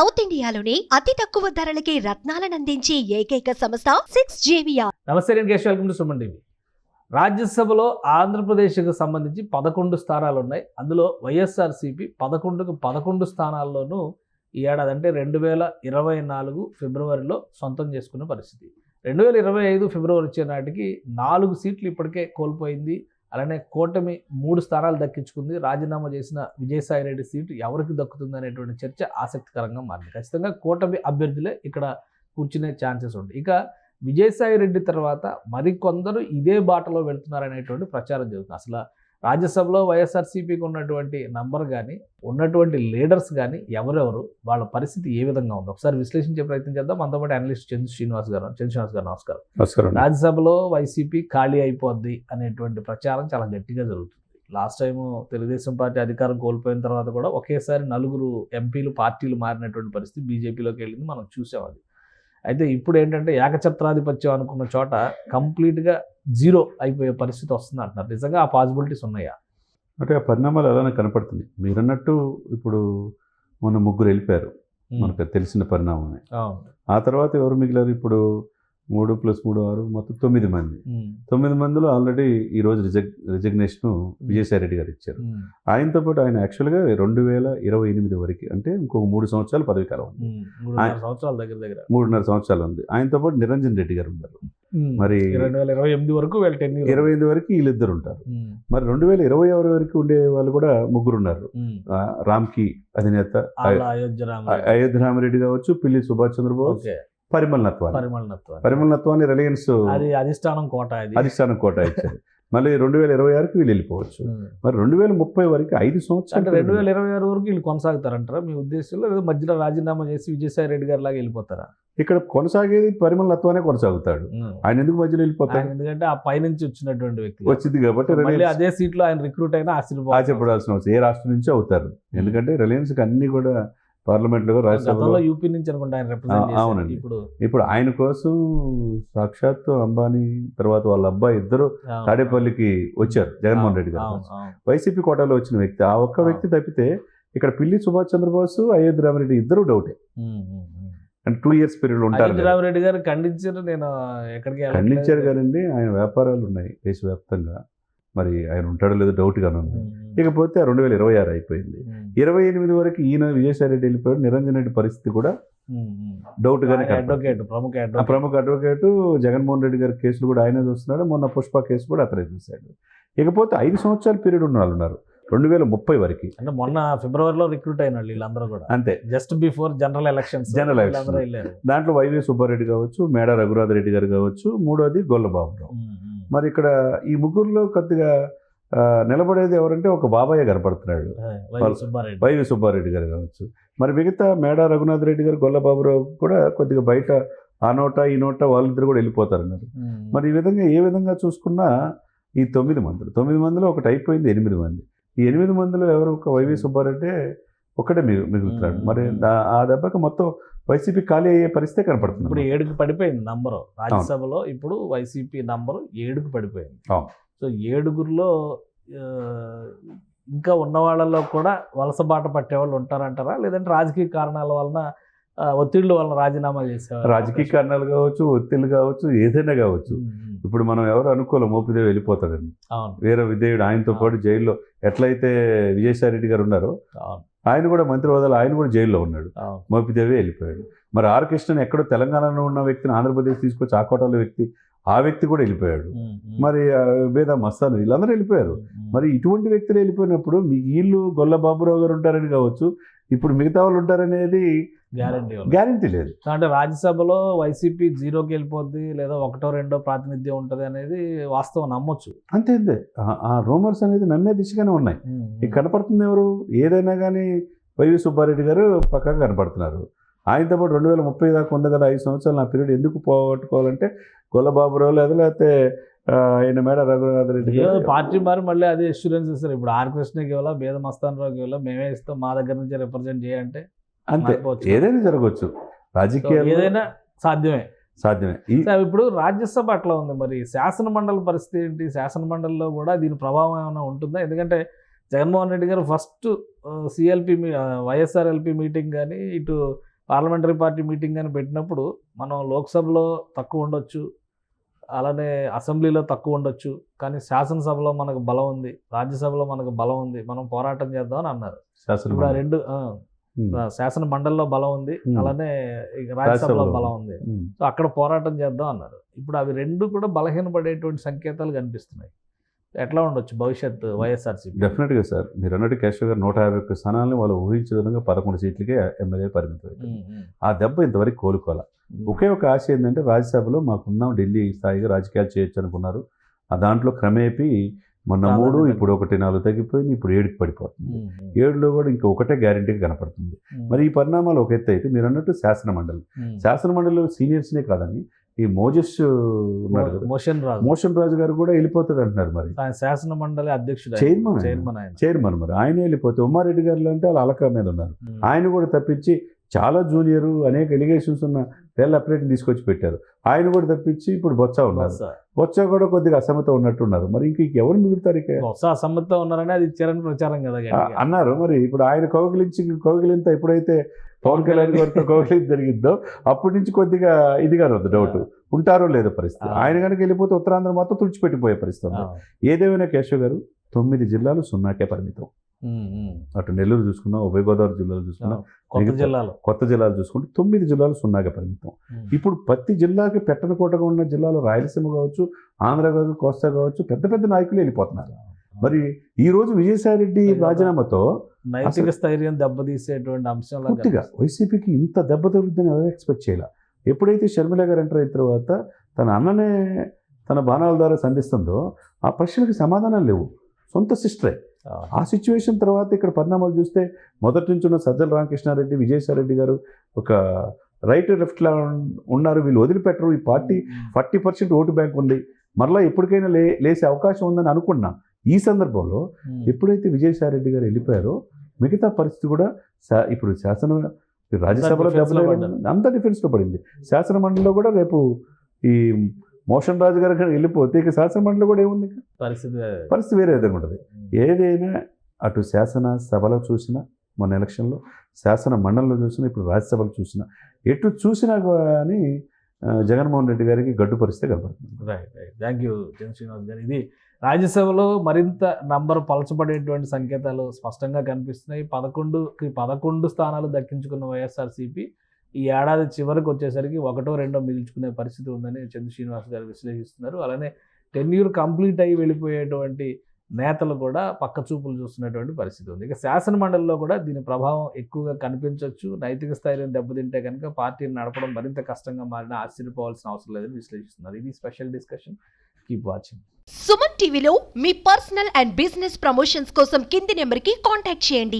South ఇండియాలోని అతి తక్కువ ధరలకి రత్నాలనందించే ఏకైక సంస్థ సిక్స్ జేవియా నమస్తే నేను Keshav. Welcome to Suman TV. రాజ్యసభలో ఆంధ్రప్రదేశ్కు సంబంధించి పదకొండు స్థానాలు ఉన్నాయి. అందులో వైఎస్ఆర్సీపీ పదకొండుకు పదకొండు స్థానాల్లోనూ ఈ ఏడాది అంటే రెండు వేల ఇరవై నాలుగు ఫిబ్రవరిలో సొంతం చేసుకున్న పరిస్థితి. రెండు వేల ఇరవై ఐదు ఫిబ్రవరి వచ్చే నాటికి నాలుగు సీట్లు ఇప్పటికే కోల్పోయింది. అలానే కూటమి మూడు స్థానాలు దక్కించుకుంది. రాజీనామా చేసిన విజయసాయి రెడ్డి సీటు ఎవరికి దక్కుతుంది అనేటువంటి చర్చ ఆసక్తికరంగా మారింది. ఖచ్చితంగా కూటమి అభ్యర్థులే ఇక్కడ కూర్చునే ఛాన్సెస్ ఉంటాయి. ఇక విజయసాయి రెడ్డి తర్వాత మరికొందరు ఇదే బాటలో వెళ్తున్నారనేటువంటి ప్రచారం జరుగుతుంది. అసలు రాజ్యసభలో వైఎస్ఆర్సీపీకి ఉన్నటువంటి నంబర్ కానీ ఉన్నటువంటి లీడర్స్ కానీ ఎవరెవరు వాళ్ళ పరిస్థితి ఏ విధంగా ఉంది? ఒకసారి విశ్లేషించే ప్రయత్నం చేద్దాం. మనతో పాటు అనలిస్ట్ చంద్ర శ్రీనివాస్ గారు చంద్ర శ్రీనివాస్ గారు నమస్కారం. నమస్కారం. రాజ్యసభలో వైసీపీ ఖాళీ అయిపోద్ది అనేటువంటి ప్రచారం చాలా గట్టిగా జరుగుతుంది. లాస్ట్ టైం తెలుగుదేశం పార్టీ అధికారం కోల్పోయిన తర్వాత కూడా ఒకేసారి నలుగురు ఎంపీలు పార్టీలు మారినటువంటి పరిస్థితి బీజేపీలోకి వెళ్ళింది. మనం చూసాం అది. అయితే ఇప్పుడు ఏంటంటే ఏకఛత్రాధిపత్యం అనుకున్న చోట కంప్లీట్గా జీరో అయిపోయే పరిస్థితి వస్తుంది అంటున్నారు. నిజంగా ఆ పాసిబిలిటీస్ ఉన్నాయా? అంటే ఆ పరిణామాలు అలానే కనపడుతుంది మీరన్నట్టు ఇప్పుడు మొన్న ముగ్గురు వెళ్ళిపోయారు. మనకు తెలిసిన పరిణామమే. ఆ తర్వాత ఎవరు మిగిలారు? ఇప్పుడు మూడు ప్లస్ మూడు ఆరు మొత్తం తొమ్మిది మంది. తొమ్మిది మందిలో ఆల్రెడీ ఈ రోజు రిజగ్ రిజగ్నేషన్ విజయసాయి రెడ్డి గారు ఇచ్చారు. ఆయనతో పాటు ఆయన యాక్చువల్గా రెండు వేల ఇరవై ఎనిమిది వరకు అంటే ఇంకొక మూడు సంవత్సరాలు పదవి కాలం ఉంది. సంవత్సరాల దగ్గర దగ్గర. మూడున్నర సంవత్సరాలు ఉంది. ఆయనతో పాటు నిరంజన్ రెడ్డి గారు ఉన్నారు. మరి రెండు వేల ఇరవై ఎనిమిది వరకు ఇరవై ఎనిమిది వరకు వీళ్ళిద్దరు ఉంటారు. మరి రెండు వేల ఇరవై ఆరు వరకు ఉండే వాళ్ళు కూడా ముగ్గురు ఉన్నారు. రామ్కి అధినేత అయోధ్య రామరెడ్డి. కావచ్చు పిల్లి సుభాష్ చంద్రబోస్ ఓకే పరిమల్ నత్వాని పరిమళనత్వం పరిమల్ నత్వాని రిలయన్స్ అది అధిష్టానం కోట అధిష్టానం కోట ఇచ్చారు. మళ్ళీ రెండు వేల ఇరవై ఆరుకి వీళ్ళు వెళ్ళిపోవచ్చు. మరి రెండు వేల ముప్పై వరకు ఐదు అంటే సంవత్సరాలు రెండు వేల ఇరవై ఆరు వరకు వీళ్ళు కొనసాగుతారంటారా? మీ ఉద్దేశంలో లేదా మధ్యలో రాజీనామా చేసి విజయసాయి రెడ్డి గారి లాగా వెళ్ళిపోతారా? ఇక్కడ కొనసాగేది పరిమల్ నత్వానే కొనసాగుతాడు ఆయన ఎందుకు మధ్యలో వెళ్ళిపోతాడు? ఎందుకంటే ఆ పైనుంచి వచ్చినటువంటి వ్యక్తి. వచ్చింది కాబట్టి అదే సీట్లో ఆయన రిక్రూట్ అయినా ఆశ్చర్యపోవాలి ఆశపడాల్సిన అవసరం. ఏ రాష్ట్రం నుంచి అవుతారు. ఎందుకంటే రిలయన్స్కి అన్ని కూడా పార్లమెంట్లో రాజ్యసభలో యూపీ నుంచి అనుకుంటా ఆయన అవునండి. ఇప్పుడు ఇప్పుడు ఆయన కోసం సాక్షాత్తు అంబానీ తర్వాత వాళ్ళ అబ్బాయి ఇద్దరు తాడేపల్లికి వచ్చారు జగన్మోహన్ రెడ్డి గారు. వైసీపీ కోటాలో వచ్చిన వ్యక్తి ఆ ఒక్క వ్యక్తి తప్పితే ఇక్కడ పిల్లి సుభాష్ చంద్రబోస్ అయోధ్య రామరెడ్డి ఇద్దరు డౌటే. అంటే టూ ఇయర్స్ పీరియడ్ ఉంటారు. రామరెడ్డి గారు ఖండించారు నేను ఎక్కడికి. ఖండించారు కానండి ఆయన వ్యాపారాలు ఉన్నాయి దేశవ్యాప్తంగా మరి ఆయన ఉంటాడో లేదో డౌట్ గానే ఉంది ఇకపోతే రెండు వేల ఇరవై ఆరు అయిపోయింది. ఇరవై ఎనిమిది వరకు ఈయన విజయసాయి రెడ్డి వెళ్ళిపోయాడు. నిరంజన్ రెడ్డి పరిస్థితి కూడా. డౌట్ గానే. అడ్వకేట్ ప్రముఖ ఆ అడ్వకేట్. ప్రముఖ అడ్వకేటు జగన్మోహన్ రెడ్డి గారి కేసులు కూడా ఆయనే చూస్తున్నాడు. మొన్న పుష్ప కేసు కూడా అతనే చూశాడు. ఇకపోతే ఐదు సంవత్సరాల పీరియడ్ ఉన్న వాళ్ళు ఉన్నారు. రెండు వేల ముప్పై వరకు. అంటే మొన్న ఫిబ్రవరిలో రిక్రూట్ అయిన వాళ్ళు వీళ్ళందరూ కూడా. అంతే. Just before general elections. వీళ్ళందరూ వెళ్ళారు. దాంట్లో వైవి సుబ్బారెడ్డి కావచ్చు మేడ రఘురాథ రెడ్డి గారు కావచ్చు మూడోది గొల్లబాబురావు. మరి ఇక్కడ ఈ ముగ్గురులో కొద్దిగా నిలబడేది ఎవరంటే ఒక బాబాయ్య కనపడుతున్నాడు. వైవి సుబ్బారెడ్డి. గారు కావచ్చు. మరి మిగతా మేడ రఘునాథ్ రెడ్డి గారు గొల్లబాబురావు కూడా కొద్దిగా బయట ఆ నోట ఈ నోట వాళ్ళిద్దరు కూడా వెళ్ళిపోతారన్నారు. మరి ఈ విధంగా ఏ విధంగా చూసుకున్నా ఈ తొమ్మిది మందిలో తొమ్మిది మందిలో ఒకటి అయిపోయింది ఎనిమిది మంది. ఈ ఎనిమిది మందిలో ఎవరు? ఒక వైవి సుబ్బారెడ్డి ఒక్కటే మిగు మిగులుతున్నాడు. మరి దా- ఆ దెబ్బకి మొత్తం వైసీపీ ఖాళీ అయ్యే పరిస్థితి ఇప్పుడు కనపడుతుంది ఏడుకి పడిపోయింది నంబరు. రాజ్యసభలో ఇప్పుడు వైసీపీ నంబరు ఏడుకి పడిపోయింది. సో ఏడుగురిలో ఇంకా ఉన్న వాళ్ళలో కూడా వలస బాట పట్టేవాళ్ళు ఉంటారంటారా? లేదంటే రాజకీయ కారణాల వలన ఒత్తిళ్ళ వలన రాజీనామా చేసేవారు రాజకీయ కారణాలు కావచ్చు ఒత్తిళ్ళు కావచ్చు ఏదైనా కావచ్చు. ఇప్పుడు మనం ఎవరు అనుకోలేం మోపిదేవి వెళ్ళిపోతాడని. అవును. వీర విధేయుడు ఆయనతో పాటు జైల్లో ఎట్లయితే విజయసాయి రెడ్డి గారు ఉన్నారో అవును. ఆయన కూడా మంత్రి హోదాలో ఆయన కూడా జైల్లో ఉన్నాడు. మోపిదేవి వెళ్ళిపోయాడు. మరి ఆర్ కృష్ణన్ ఎక్కడో తెలంగాణలో ఉన్న వ్యక్తిని ఆంధ్రప్రదేశ్ తీసుకొచ్చి ఆ కోటలో వ్యక్తి ఆ వ్యక్తి కూడా వెళ్ళిపోయాడు. మరి బేద మస్తాన్ వీళ్ళందరూ వెళ్ళిపోయారు. మరి ఇటువంటి వ్యక్తులు వెళ్ళిపోయినప్పుడు మీ వీళ్ళు గొల్ల బాబురావు గారు ఉంటారని కావచ్చు ఇప్పుడు మిగతా వాళ్ళు ఉంటారనేది గ్యారంటీ. గ్యారంటీ లేదు. అంటే రాజ్యసభలో వైసీపీ జీరోకి వెళ్ళిపోద్ది లేదా ఒకటో రెండో ప్రాతినిధ్యం ఉంటుంది అనేది వాస్తవం నమ్మొచ్చు. అంతే అంతే. ఆ- రూమర్స్ అనేది నమ్మే దిశగానే ఉన్నాయి. ఇక కనపడుతుంది ఎవరు? ఏదైనా కానీ వైవి సుబ్బారెడ్డి గారు పక్కగా కనపడుతున్నారు. ఆయనతో పాటు రెండు వేల ముప్పై దాకా ఉంది కదా ఐదు సంవత్సరాలు నా పీరియడ్. ఎందుకు పోగొట్టుకోవాలంటే గొల్లబాబురావు లేదా లేకపోతే ఆయన మేడ రఘునాథ్ రెడ్డి పార్టీ మరి మళ్ళీ అదే ఇన్సూరెన్స్ ఇస్తారు. ఇప్పుడు ఆర్ కృష్ణకి ఇవ్వాలా బేద మస్తాన్ రావుకి ఇవ్వాలా మేమే ఇస్తాం మా దగ్గర నుంచే రిప్రజెంట్ చేయంటే. అంతే. ఏదైనా జరగవచ్చు. రాజకీయాలు ఏదైనా సాధ్యమే. సాధ్యమే. ఇప్పుడు రాజ్యసభ అట్లా ఉంది. మరి శాసన మండలి పరిస్థితి ఏంటి? శాసన మండలిలో కూడా దీని ప్రభావం ఏమైనా ఉంటుందా? ఎందుకంటే జగన్మోహన్ రెడ్డి గారు first CLP YSR LP meeting కానీ ఇటు పార్లమెంటరీ పార్టీ మీటింగ్ అని పెట్టినప్పుడు మనం లోక్సభలో తక్కువ ఉండొచ్చు అలానే అసెంబ్లీలో తక్కువ ఉండొచ్చు కానీ శాసనసభలో మనకు బలం ఉంది రాజ్యసభలో మనకు బలం ఉంది మనం పోరాటం చేద్దాం అని అన్నారు. శాసన ఇప్పుడు ఆ రెండు శాసన మండలిలో బలం ఉంది. అలానే రాజ్యసభలో. బలం ఉంది. సో అక్కడ పోరాటం చేద్దాం అన్నారు. ఇప్పుడు అవి రెండు కూడా బలహీనపడేటువంటి సంకేతాలు కనిపిస్తున్నాయి. ఎట్లా ఉండొచ్చు భవిష్యత్తు వైఎస్ఆర్సీపీ? డెఫినెట్గా సార్ మీరు అన్నట్టు కేశవ్ గారు నూట యాభై ఒక్క స్థానాలను వాళ్ళు ఊహించిన విధంగా పదకొండు సీట్లకే ఎమ్మెల్యే పరిమితం. ఆ దెబ్బ ఇంతవరకు కోలుకోవాలి? ఒకే ఒక ఆశ ఏంటంటే రాజ్యసభలో మాకుందాం ఢిల్లీ స్థాయిగా రాజకీయాలు చేయొచ్చు అనుకున్నారు. ఆ దాంట్లో క్రమేపీ మొన్న మూడు. ఇప్పుడు ఒకటి నాలుగు తగ్గిపోయింది ఇప్పుడు ఏడుకి పడిపోతుంది. ఏడులో కూడా ఇంకా ఒకటే గ్యారంటీగా కనపడుతుంది. మరి ఈ పరిణామాలు ఒక ఎత్తు అయితే మీరు అన్నట్టు శాసన మండలి. శాసన మండలిలో సీనియర్స్నే కాదండి ఈ మోజస్ మోషన్ రాజు. మోషన్ రాజు గారు కూడా వెళ్ళిపోతాడు అంటున్నారు మరి. శాసన మండలి అధ్యక్షుడు. చైర్మన్. చైర్మన్ మరి. ఆయన వెళ్ళిపోతే ఉమ్మారెడ్డి గారు అంటే వాళ్ళు అలక మీద ఉన్నారు. ఆయన కూడా తప్పించి చాలా జూనియర్ అనేక ఎలిగేషన్స్ ఉన్న వేళ్ళ అప్డేట్ తీసుకొచ్చి పెట్టారు. ఆయన కూడా తప్పించి ఇప్పుడు బొత్స ఉన్నారు. బొత్స. కూడా కొద్దిగా అసమత ఉన్నట్టు ఉన్నారు. మరి ఇంక ఎవరు మిగులుతారు ఇక? బొత్స అసమ్మతితో ఉన్నారని అది ఇచ్చారని ప్రచారం కదా. అన్నారు. మరి ఇప్పుడు ఆయన కౌగిలించి కౌగిలింత ఎప్పుడైతే పవన్ కళ్యాణ్ గారితో కౌగిలింత జరిగిందో అప్పటి నుంచి కొద్దిగా ఇదిగానే ఉంది డౌట్. ఉంటారో లేదో పరిస్థితి. ఆయన కనుక వెళ్ళిపోతే ఉత్తరాంధ్ర మొత్తం తుడిచిపెట్టిపోయే పరిస్థితి ఏదేమైనా కేశవ్ గారు తొమ్మిది జిల్లాలు సున్నాకే పరిమితం. అటు నెల్లూరు చూసుకున్నా ఉభయ గోదావరి జిల్లాలు చూసుకున్నా. కొత్త జిల్లాలో. కొత్త జిల్లాలు చూసుకుంటే తొమ్మిది జిల్లాలు సున్నాగా పరిమితం. ఇప్పుడు ప్రతి జిల్లాకి పెట్టనకోటగా ఉన్న జిల్లాలో రాయలసీమ కావచ్చు ఆంధ్ర కావచ్చు కోస్తా కావచ్చు పెద్ద పెద్ద నాయకులు వెళ్ళిపోతున్నారు. మరి ఈ రోజు విజయసాయిరెడ్డి. రాజీనామాతో నైతిక స్థైర్యం దెబ్బతీసేటువంటి అంశంలా పూర్తిగా వైసీపీకి ఇంత దెబ్బ తగులుతుందని ఎవరు ఎక్స్పెక్ట్ చేయాల? ఎప్పుడైతే షర్మిల గారు ఎంటర్ అయిన తర్వాత తన అన్ననే తన బాణాల ద్వారా సంధిస్తుందో ఆ ప్రశ్నలకు సమాధానాలు లేవు. సొంత సిస్టరే ఆ. సిచ్యువేషన్ తర్వాత ఇక్కడ పరిణామాలు చూస్తే మొదటి నుంచి ఉన్న సజ్జల రామకృష్ణారెడ్డి విజయసాయిరెడ్డి గారు ఒక రైట్ లెఫ్ట్లా ఉన్నారు. వీళ్ళు వదిలిపెట్టరు. ఈ party forty percent vote bank ఉంది. మరలా ఎప్పటికైనా లే లేసే అవకాశం ఉందని అనుకున్నాం. ఈ సందర్భంలో. ఎప్పుడైతే విజయసాయిరెడ్డి గారు వెళ్ళిపోయారో మిగతా పరిస్థితి కూడా శా- ఇప్పుడు శాసన రాజ్యసభలో లో అంత డిఫెన్స్లో పడింది. శాసన మండలిలో కూడా రేపు ఈ మోషన్ రాజు గారు కనుక వెళ్ళిపోతే ఇక శాసన మండలి కూడా ఏముంది? పరిస్థితి పరిస్థితి వేరే విధంగా ఉంటుంది. ఏదైనా అటు శాసన సభలో చూసినా మొన్న ఎలక్షన్లో శాసన మండలిలో చూసినా ఇప్పుడు రాజ్యసభలో చూసినా ఎటు చూసినా కానీ జగన్మోహన్ రెడ్డి గారికి గడ్డు పరిస్థితి కనబడుతుంది రైట్ రైట్ థ్యాంక్ యూ జన్ శ్రీనివాస్ గారు. ఇది రాజ్యసభలో మరింత నంబర్ పలచబడేటువంటి సంకేతాలు స్పష్టంగా కనిపిస్తున్నాయి. పదకొండుకి పదకొండు స్థానాలు దక్కించుకున్న వైఎస్ఆర్సీపీ ఈ ఏడాది చివరికి వచ్చేసరికి ఒకటో రెండో మిగిల్చుకునే పరిస్థితి ఉందని చంద్ర శ్రీనివాస్ గారు విశ్లేషిస్తున్నారు. అలానే టెన్యూర్ కంప్లీట్ అయ్యి వెళ్ళిపోయేటువంటి నేతలు కూడా పక్క చూపులు చూస్తున్నటువంటి పరిస్థితి ఉంది. ఇక శాసన మండలిలో కూడా దీని ప్రభావం ఎక్కువగా కనిపించవచ్చు నైతిక స్థాయిలో దెబ్బతింటే కనుక పార్టీని నడపడం మరింత కష్టంగా మారిన ఆశ్చర్యపోవాల్సిన అవసరం లేదని విశ్లేషిస్తున్నారు. ఇది special discussion. Keep watching. Suman టీవీలో మీ పర్సనల్ అండ్ బిజినెస్ ప్రమోషన్స్ కోసం కింది నెంబర్కి కాంటాక్ట్ చేయండి.